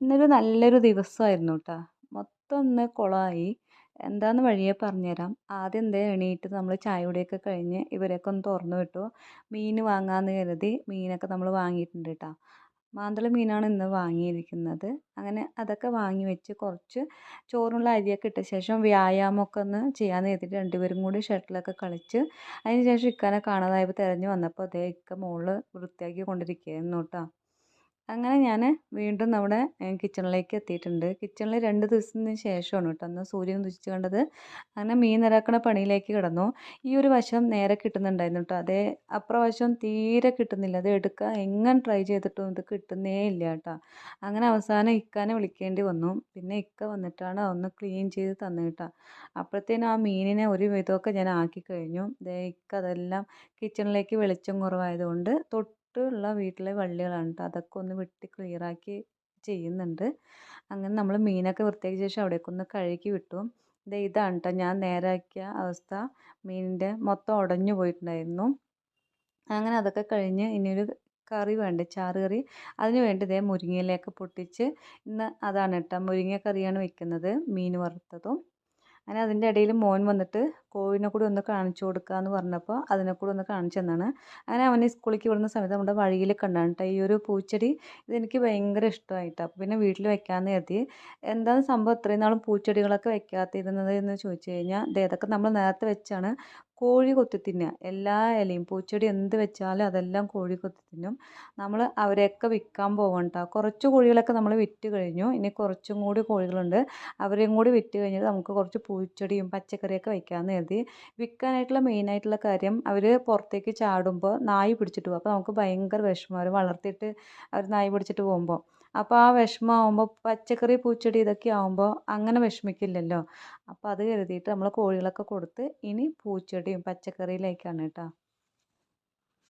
ഇന്നൊരു നല്ലൊരു ദിവസമായിരുന്നു കേട്ടോ മൊത്തം ഒന്ന് കുളമായി എന്താന്ന് വഴിയെ പറഞ്ഞുതരാം. ആദ്യം എന്തേ എണീറ്റ് നമ്മൾ ചായ കുടിയൊക്കെ കഴിഞ്ഞ് ഇവരെയൊക്കെ ഒന്ന് തുറന്നു വിട്ടു. മീൻ വാങ്ങാമെന്ന് കരുതി മീനൊക്കെ നമ്മൾ വാങ്ങിയിട്ടുണ്ട് കേട്ടോ മാന്തള മീനാണ് ഇന്ന് വാങ്ങിയിരിക്കുന്നത്. അങ്ങനെ അതൊക്കെ വാങ്ങി വെച്ച് കുറച്ച് ചോറുള്ള അരിയൊക്കെ ഇട്ട ശേഷം വ്യായാമമൊക്കെ ഒന്ന് ചെയ്യാമെന്ന് കരുതിയിട്ട് രണ്ടുപേരും കൂടി ഷട്ടിലൊക്കെ കളിച്ച് അതിന് ശേഷം ഇക്കാനെ കാണാതായപ്പോൾ തിരഞ്ഞു വന്നപ്പോൾ അതേ ഇക്ക മുകളിൽ വൃത്തിയാക്കി കൊണ്ടിരിക്കുകയായിരുന്നു കേട്ടോ അങ്ങനെ ഞാൻ വീണ്ടും നമ്മുടെ കിച്ചണിലേക്ക് എത്തിയിട്ടുണ്ട്. കിച്ചണിൽ രണ്ട് ദിവസത്തിന് ശേഷമാണ് കേട്ടോ അന്ന് സൂര്യൻ ഉദിച്ചു കണ്ടത്. അങ്ങനെ മീൻ നിരക്കണ പണിയിലേക്ക് കിടന്നു. ഈ ഒരു വശം നേരെ കിട്ടുന്നുണ്ടായിരുന്നു കേട്ടോ. അതേ അപ്പുറ വശം തീരെ കിട്ടുന്നില്ല. അത് എടുക്കുക എങ്ങനെ ട്രൈ ചെയ്തിട്ടും ഇത് കിട്ടുന്നേ ഇല്ല കേട്ടോ. അങ്ങനെ അവസാനം ഇക്കാനെ വിളിക്കേണ്ടി വന്നു. പിന്നെ ഇക്ക വന്നിട്ടാണ് ഒന്ന് ക്ലീൻ ചെയ്ത് തന്നു കേട്ടോ. അപ്പോഴത്തേനും ആ മീനിനെ ഒരു വിധമൊക്കെ ഞാൻ ആക്കി കഴിഞ്ഞു. ഇക്ക അതെല്ലാം കിച്ചണിലേക്ക് വെളിച്ചം കുറവായതുകൊണ്ട് തൊട്ട് തൊട്ടുള്ള വീട്ടിലെ വള്ളികളാണ് കേട്ടോ അതൊക്കെ ഒന്ന് വെട്ടി ക്ലിയറാക്കി ചെയ്യുന്നുണ്ട്. അങ്ങനെ നമ്മൾ മീനൊക്കെ വൃത്തിയാക്കിയ ശേഷം അവിടേക്ക് ഒന്ന് കഴുകി വിട്ടു. ഇതാ ഇതാണ് കേട്ടോ ഞാൻ നേരാക്കിയ അവസ്ഥ. മീനിന്റെ മൊത്തം ഉടഞ്ഞു പോയിട്ടുണ്ടായിരുന്നു. അങ്ങനെ അതൊക്കെ കഴിഞ്ഞ് ഇനിയൊരു കറി വേണ്ടേ? ചാറ് കറി. അതിന് വേണ്ടി ഇതേ മുരിങ്ങയിലൊക്കെ പൊട്ടിച്ച് ഇന്ന് അതാണ് കേട്ടോ മുരിങ്ങ കറിയാണ് വെക്കുന്നത്. മീൻ വറുത്തതും. അങ്ങനെ അതിന്റെ ഇടയിൽ മോൻ വന്നിട്ട് കോഴിനെ കൂടി ഒന്ന് കാണിച്ചു കൊടുക്കുക എന്ന് പറഞ്ഞപ്പോൾ അതിനെ കൂടി ഒന്ന് കാണിച്ചു അങ്ങനെ അവനെ സ്കൂളിലേക്ക് വിടുന്ന സമയത്ത് നമ്മുടെ വഴിയിൽ കണ്ടാണ് കേട്ടോ. ഈ ഒരു പൂച്ചെടി ഇതെനിക്ക് ഭയങ്കര ഇഷ്ടമായിട്ടോ. അപ്പോൾ പിന്നെ വീട്ടിൽ വെക്കാമെന്ന് കരുതി. എന്താണ് സംഭവം ഇത്രയും നാളും പൂച്ചെടികളൊക്കെ വെക്കാത്തിരുന്നത് എന്ന് ചോദിച്ചു കഴിഞ്ഞാൽ ഇതൊക്കെ നമ്മൾ നേരത്തെ വെച്ചാണ് കോഴി കൊത്തി തിന്നുക. എല്ലാ ഇലയും പൂച്ചെടി എന്ത് വെച്ചാലും അതെല്ലാം കോഴി കൊത്തി തിന്നും. നമ്മൾ അവരെയൊക്കെ വിൽക്കാൻ പോകണ്ട കുറച്ച് കോഴികളൊക്കെ നമ്മൾ വിറ്റ് കഴിഞ്ഞു. ഇനി കുറച്ചും കൂടി കോഴികളുണ്ട്. അവരെയും കൂടി വിറ്റ് കഴിഞ്ഞിട്ട് നമുക്ക് കുറച്ച് പൂച്ചെടിയും പച്ചക്കറിയൊക്കെ വയ്ക്കാമെന്ന് കരുതി. വിൽക്കാനായിട്ടുള്ള മെയിനായിട്ടുള്ള കാര്യം അവർ പുറത്തേക്ക് ചാടുമ്പോൾ നായ് പിടിച്ചിട്ട് പോകും. അപ്പോൾ നമുക്ക് ഭയങ്കര വിഷമം. അവർ വളർത്തിയിട്ട് അവർ നായ് പിടിച്ചിട്ട് പോകുമ്പോൾ അപ്പോൾ ആ വിഷമമാകുമ്പോൾ പച്ചക്കറി പൂച്ചെടി ഇതൊക്കെ ആകുമ്പോൾ അങ്ങനെ വിഷമിക്കില്ലല്ലോ. അപ്പോൾ അത് കരുതിയിട്ട് നമ്മൾ കോഴികളൊക്കെ കൊടുത്ത് ഇനി പൂച്ചെടിയും പച്ചക്കറിയിലേക്കാണ് കേട്ടോ.